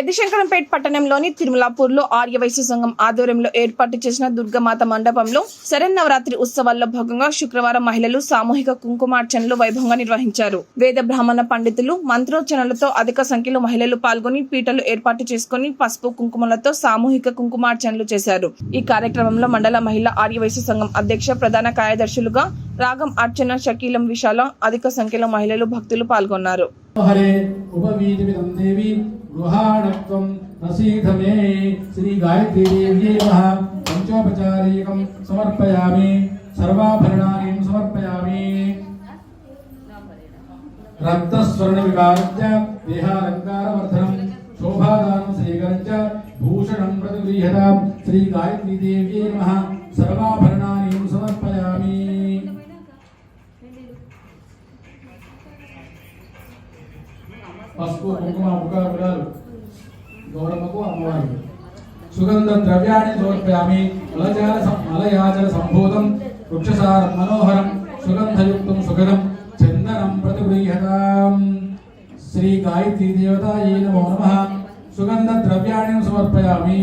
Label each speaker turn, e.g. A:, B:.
A: పెద్దశంకరంపేట పట్టణంలోని తిరుమలాపూర్లో ఆర్యవైశ్య సంఘం ఆధ్వర్యంలో ఏర్పాటు చేసిన దుర్గమాత మండపంలో శరన్నవరాత్రి ఉత్సవాల్లో భాగంగా శుక్రవారం మహిళలు సామూహిక కుంకుమార్చనలు వైభవంగా నిర్వహించారు. వేద బ్రాహ్మణ పండితులు మంత్రోచ్చరణలతో అధిక సంఖ్యలో మహిళలు పాల్గొని పీటలు ఏర్పాటు చేసుకుని పసుపు కుంకుమలతో సామూహిక కుంకుమార్చనలు చేశారు. ఈ కార్యక్రమంలో మండల మహిళా ఆర్యవైశ్య సంఘం అధ్యక్ష ప్రధాన కార్యదర్శులుగా రాగం అర్చన షకీలం విశాల అధిక సంఖ్యలో మహిళలు భక్తులు పాల్గొన్నారు.
B: శ్రీ గాయత్రీ దేవ్యై పంచోపచారీకం సమర్పయామి. సర్వాభరణాని సమర్పయామి. రక్తస్వర్ణ వికారజ్య దేహాలంకారవర్ధనం శోభాదానం శ్రీకరంచ భూషణం ప్రతిగృహ్యతాం. శ్రీ గాయత్రీ దేవ్యై నమః. సర్వాభరణాని సమర్పయామి పసుపు కుంకుమ ముఖాలు గౌరమ్మకు అమ్మవారు. సుగంధ ద్రవ్యాన్ని సమర్పయామి. మలజాల మలయాజల సంభూతం వృక్షసారం మనోహరం. సుగంధయుక్తం సుఖదం చందనం ప్రతిగృహ్యతాం శ్రీ గాయత్రీ దేవతాయై నమో నమ. సుగంధ ద్రవ్యాన్ని సమర్పయామి.